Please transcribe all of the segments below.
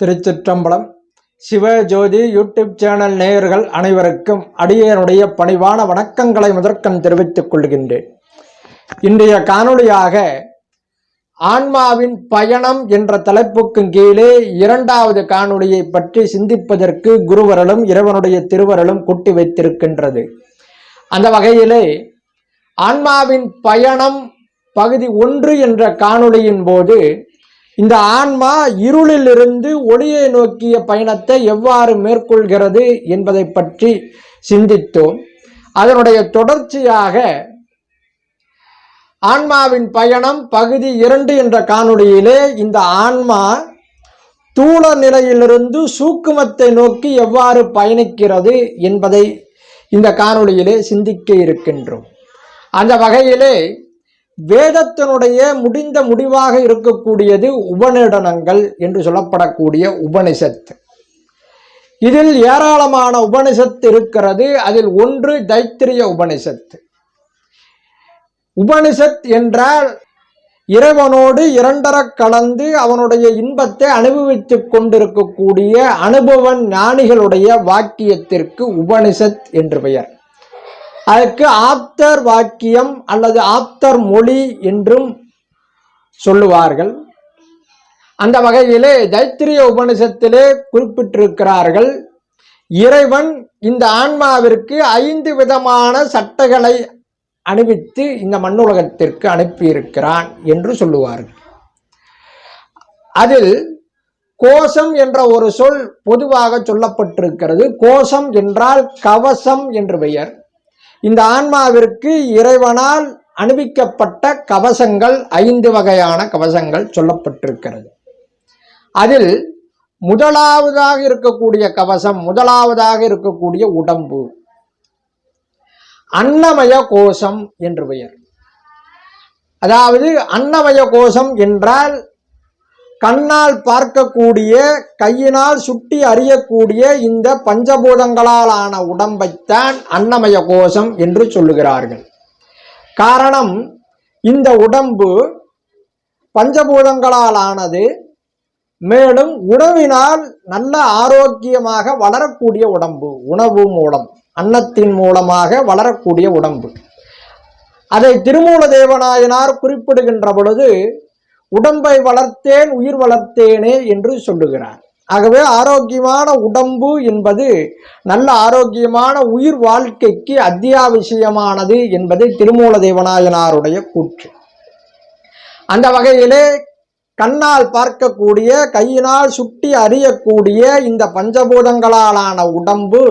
திருச்சிற்றம்பலம். Sivajothi YouTube channel நேயர்கள் அனைவருக்கும் அடியனுடைய பணிவான வணக்கங்களை முதற்கண் தெரிவித்துக் கொள்கின்றேன். இன்றைய காணொளியாக ஆன்மாவின் பயணம் என்ற தலைப்புக்கு கீழே இரண்டாவது காணொளியை பற்றி சிந்திப்பதற்கு குருவரலும் இறைவனுடைய திருவரலும் கூட்டி வைத்திருக்கின்றது. அந்த வகையிலே ஆன்மாவின் பயணம் பகுதி ஒன்று என்ற காணொளியின் போது இந்த ஆன்மா இருளிலிருந்து ஒளியை நோக்கிய பயணத்தை எவ்வாறு மேற்கொள்கிறது என்பதை பற்றி சிந்தித்தோம். அதனுடைய தொடர்ச்சியாக ஆன்மாவின் பயணம் பகுதி இரண்டு என்ற காணொளியிலே இந்த ஆன்மா தூள நிலையிலிருந்து சூக்குமத்தை நோக்கி எவ்வாறு பயணிக்கிறது என்பதை இந்த காணொளியிலே சிந்திக்க இருக்கின்றோம். அந்த வகையிலே வேதத்தினுடைய முடிந்த முடிவாக இருக்கக்கூடியது உபநிடனங்கள் என்று சொல்லப்படக்கூடிய உபனிஷத்து. இதில் ஏராளமான உபனிஷத்து இருக்கிறது. அதில் ஒன்று தைத்திரிய உபனிஷத்து. உபனிஷத் என்றால் இறைவனோடு இரண்டரக் கலந்து அவனுடைய இன்பத்தை அனுபவித்துக் கொண்டிருக்கக்கூடிய அனுபவன் ஞானிகளுடைய வாக்கியத்திற்கு உபனிஷத் என்று பெயர். அதற்கு ஆப்தர் வாக்கியம் அல்லது ஆப்தர் மொழி என்றும் சொல்லுவார்கள். அந்த வகையிலே தைத்திரிய உபனிஷத்திலே குறிப்பிட்டிருக்கிறார்கள் இறைவன் இந்த ஆன்மாவிற்கு ஐந்து விதமான சட்டங்களை அணிவித்து இந்த மண்ணுலகத்திற்கு அனுப்பியிருக்கிறான் என்று சொல்லுவார்கள். அதில் கோஷம் என்ற ஒரு சொல் பொதுவாக சொல்லப்பட்டிருக்கிறது. கோஷம் என்றால் கவசம் என்று பெயர். இந்த ஆன்மாவிற்கு இறைவனால் அணிவிக்கப்பட்ட கவசங்கள் ஐந்து வகையான கவசங்கள் சொல்லப்பட்டிருக்கிறது. அதில் முதலாவதாக இருக்கக்கூடிய கவசம் முதலாவதாக இருக்கக்கூடிய உடம்பு அன்னமய கோஷம் என்று பெயர். அதாவது அன்னமய கோஷம் என்றால் கண்ணால் பார்க்கக்கூடிய கையினால் சுட்டி அறியக்கூடிய இந்த பஞ்சபூதங்களாலான உடம்பைத்தான் அன்னமய கோஷம் என்று சொல்லுகிறார்கள். காரணம் இந்த உடம்பு பஞ்சபூதங்களால் ஆனது மேலும் உணவினால் நல்ல ஆரோக்கியமாக வளரக்கூடிய உடம்பு உணவு மூலம் அன்னத்தின் மூலமாக வளரக்கூடிய உடம்பு. அதை திருமூல தேவநாயனார் குறிப்பிடுகின்ற பொழுது உடம்பை வளர்த்தேன் உயிர் வளர்த்தேனே என்று சொல்லுகிறார். ஆகவே ஆரோக்கியமான உடம்பு என்பது நல்ல ஆரோக்கியமான உயிர் வாழ்க்கைக்கு அத்தியாவசியமானது என்பது திருமூல தேவநாயனாருடைய கூற்று. அந்த வகையிலே கண்ணால் பார்க்கக்கூடிய கையினால் சுட்டி அறியக்கூடிய இந்த பஞ்சபூதங்களாலான உடம்பு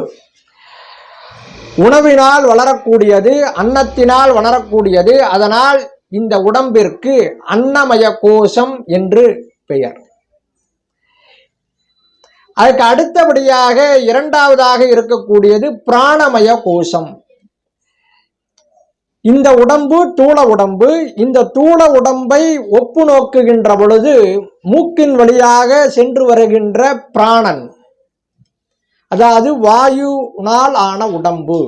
உணவினால் வளரக்கூடியது அன்னத்தினால் வளரக்கூடியது அதனால் இந்த உடம்பிற்கு அன்னமய கோஷம் என்று பெயர். அதுக்கு அடுத்தபடியாக இரண்டாவதாக இருக்கக்கூடியது பிராணமய கோஷம். இந்த உடம்பு தூள உடம்பு இந்த தூள உடம்பை ஒப்பு நோக்குகின்ற பொழுது மூக்கின் வழியாக சென்று வருகின்ற பிராணன் அதாவது வாயுனால் ஆன உடம்பு.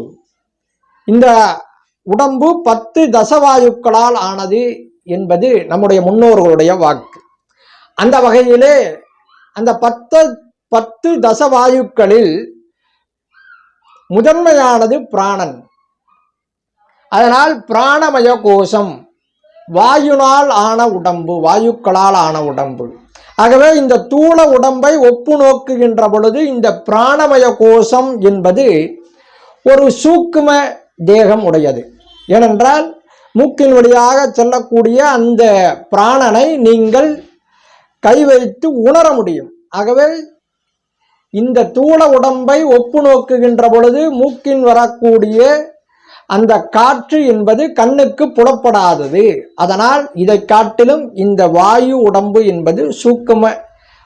இந்த உடம்பு பத்து தசவாயுக்களால் ஆனது என்பது நம்முடைய முன்னோர்களுடைய வாக்கு. அந்த வகையிலே அந்த பத்து பத்து தசவாயுக்களில் முதன்மையானது பிராணன். அதனால் பிராணமய கோஷம் வாயுனால் ஆன உடம்பு வாயுக்களால் ஆன உடம்பு. ஆகவே இந்த தூள உடம்பை ஒப்பு நோக்குகின்ற பொழுது இந்த பிராணமய கோஷம் என்பது ஒரு சூக்கும தேகம் உடையது. ஏனென்றால் மூக்கின் வழியாக செல்லக்கூடிய அந்த பிராணனை நீங்கள் கை வைத்து உணர முடியும். ஆகவே இந்த தூள உடம்பை ஒப்பு நோக்குகின்ற பொழுது மூக்கின் வரக்கூடிய அந்த காற்று என்பது கண்ணுக்கு புலப்படாதது. அதனால் இதை காட்டிலும் இந்த வாயு உடம்பு என்பது சூக்கும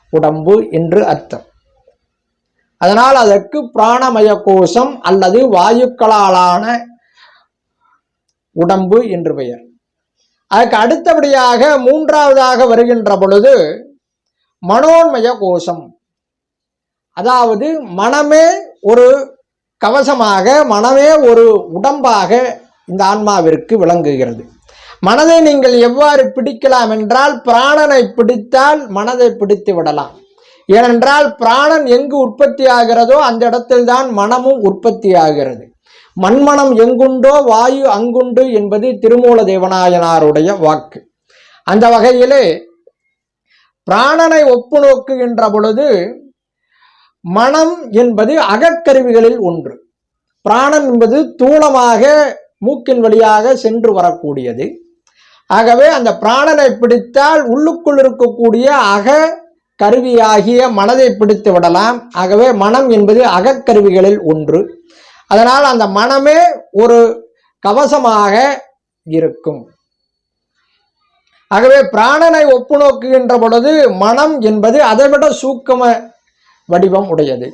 உடம்பு என்று அர்த்தம். அதனால் அதற்கு பிராணமய கோஷம் அல்லது வாயுக்களாலான உடம்பு என்று பெயர். அதுக்கு அடுத்தபடியாக மூன்றாவதாக வருகின்ற பொழுது மனோன்மய கோஷம் அதாவது மனமே ஒரு கவசமாக மனமே ஒரு உடம்பாக இந்த ஆன்மாவிற்கு விளங்குகிறது. மனதை நீங்கள் எவ்வாறு பிடிக்கலாம் என்றால் பிராணனை பிடித்தால் மனதை பிடித்து விடலாம். ஏனென்றால் பிராணன் எங்கு உற்பத்தி ஆகிறதோ அந்த இடத்தில்தான் மனமும் உற்பத்தி ஆகிறது மண்மனம் எங்குண்டோ வாயு அங்குண்டு என்பது திருமூல தேவநாயனாருடைய வாக்கு. அந்த வகையிலே பிராணனை ஒப்பு நோக்குகின்ற பொழுது மனம் என்பது அகக்கருவிகளில் ஒன்று. பிராணன் என்பது தூளமாக மூக்கின் வழியாக சென்று வரக்கூடியது. ஆகவே அந்த பிராணனை பிடித்தால் உள்ளுக்குள் இருக்கக்கூடிய அக கருவியாகிய மனதை பிடித்து விடலாம். ஆகவே மனம் என்பது அகக்கருவிகளில் ஒன்று. அதனால் அந்த மனமே ஒரு கவசமாக இருக்கும். ஆகவே பிராணனை ஒப்பு நோக்குகின்ற பொழுது மனம் என்பது அதைவிட சூக்கம வடிவம் உடையது.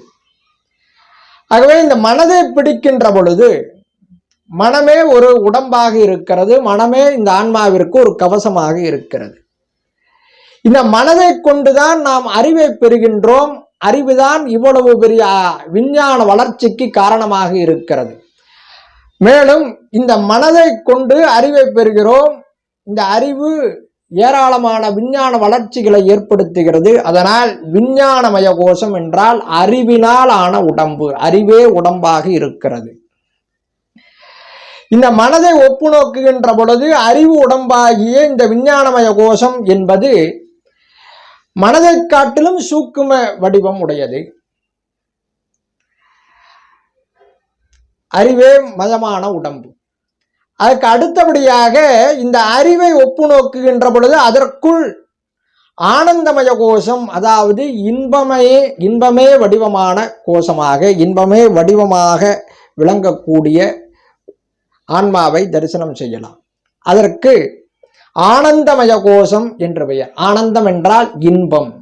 ஆகவே இந்த மனதை பிடிக்கின்ற பொழுது மனமே ஒரு உடம்பாக இருக்கிறது. மனமே இந்த ஆன்மாவிற்கு ஒரு கவசமாக இருக்கிறது. இந்த மனதை கொண்டுதான் நாம் அறிவை பெறுகின்றோம். அறிவுதான் இவ்வளவு பெரிய விஞ்ஞான வளர்ச்சிக்கு காரணமாக இருக்கிறது. மேலும் இந்த மனதை கொண்டு அறிவை பெறுகிறோம். இந்த அறிவு ஏராளமான விஞ்ஞான வளர்ச்சிகளை ஏற்படுத்துகிறது. அதனால் விஞ்ஞானமய கோஷம் என்றால் அறிவினால் ஆன உடம்பு அறிவே உடம்பாக இருக்கிறது. இந்த மனதை ஒப்பு நோக்குகின்ற பொழுது அறிவு உடம்பாகிய இந்த விஞ்ஞானமய கோஷம் என்பது மனதை காட்டிலும் சூக்கும வடிவம் உடையது. அறிவே மதமான உடம்பு. அதற்கு அடுத்தபடியாக இந்த அறிவை ஒப்பு நோக்குகின்ற பொழுது அதற்குள் ஆனந்தமய கோஷம் அதாவது இன்பமே இன்பமே வடிவமான கோஷமாக இன்பமே வடிவமாக விளங்கக்கூடிய ஆன்மாவை தரிசனம் செய்யலாம். அதற்கு ஆனந்தமய கோஷம் என்று பெயர். ஆனந்தம் என்றால் இன்பம்.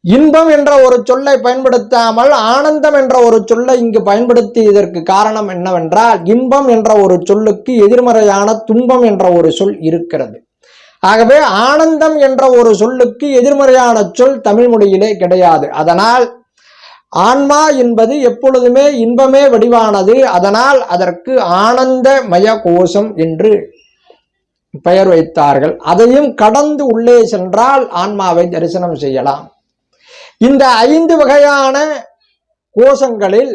இன்பம் என்ற ஒரு சொல்லை பயன்படுத்தாமல் ஆனந்தம் என்ற ஒரு சொல்லை இங்கு பயன்படுத்தியதற்கு காரணம் என்னவென்றால் இன்பம் என்ற ஒரு சொல்லுக்கு எதிர்மறையான துன்பம் என்ற ஒரு சொல் இருக்கிறது. ஆகவே ஆனந்தம் என்ற ஒரு சொல்லுக்கு எதிர்மறையான சொல் தமிழ் மொழியிலே கிடையாது. அதனால் ஆன்மா என்பது எப்பொழுதுமே இன்பமே வடிவானது. அதனால் அதற்கு ஆனந்தமய கோஷம் என்று பெயர் வைத்தார்கள். அதையும் கடந்து உள்ளே சென்றால் ஆன்மாவை தரிசனம் செய்யலாம். இந்த ஐந்து வகையான கோஷங்களில்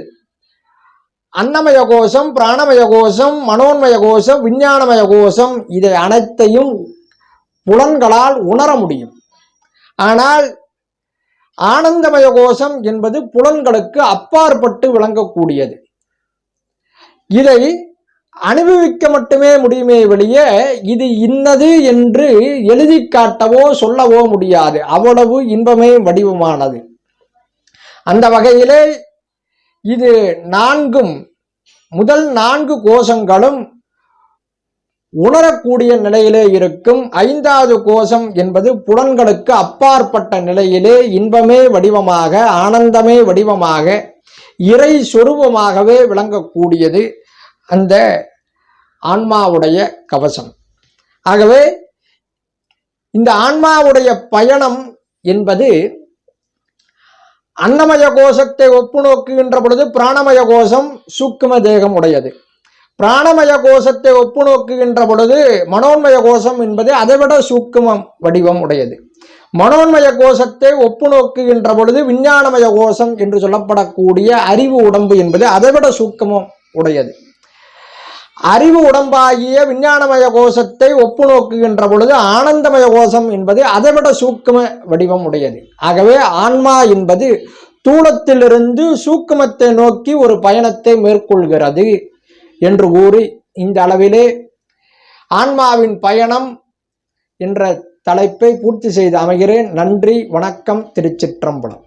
அன்னமய கோஷம் பிராணமய கோஷம் மனோன்மய கோஷம் விஞ்ஞானமய கோஷம் இதை அனைத்தையும் புலன்களால் உணர முடியும். ஆனால் ஆனந்தமய கோஷம் என்பது புலன்களுக்கு அப்பாற்பட்டு விளங்கக்கூடியது. இதை அனுபவிக்க மட்டுமே முடியுமே வெளிய இது இன்னது என்று எழுதி காட்டவோ சொல்லவோ முடியாது. அவ்வளவு இன்பமே வடிவமானது. அந்த வகையிலே இது நான்கும் முதல் நான்கு கோஷங்களும் உணரக்கூடிய நிலையிலே இருக்கும். ஐந்தாவது கோஷம் என்பது புலன்களுக்கு அப்பாற்பட்ட நிலையிலே இன்பமே வடிவமாக ஆனந்தமே வடிவமாக இறை சொரூபமாகவே விளங்கக்கூடியது. அந்த ஆன்மாவுடைய கவசம். ஆகவே இந்த ஆன்மாவுடைய பயணம் என்பது அன்னமய கோஷத்தை ஒப்பு நோக்குகின்ற பொழுது பிராணமய கோஷம் சூக்கும தேகம் உடையது. பிராணமய கோஷத்தை ஒப்பு நோக்குகின்ற பொழுது மனோன்மய கோஷம் என்பது அதைவிட சூக்குமம் வடிவம் உடையது. மனோன்மய கோஷத்தை ஒப்பு நோக்குகின்ற பொழுது விஞ்ஞானமய கோஷம் என்று சொல்லப்படக்கூடிய அறிவு உடம்பு என்பது அதைவிட சூக்கமம் உடையது. அறிவு உடம்பாகிய விஞ்ஞானமய கோஷத்தை ஒப்பு நோக்குகின்ற பொழுது ஆனந்தமய கோஷம் என்பது அதைவிட சூக்கும வடிவம் உடையது. ஆகவே ஆன்மா என்பது தூளத்திலிருந்து சூக்குமத்தை நோக்கி ஒரு பயணத்தை மேற்கொள்கிறது என்று கூறி இந்த அளவிலே ஆன்மாவின் பயணம் என்ற தலைப்பை பூர்த்தி செய்து அமைகிறேன். நன்றி வணக்கம் திருச்சிற்றம்பலம்.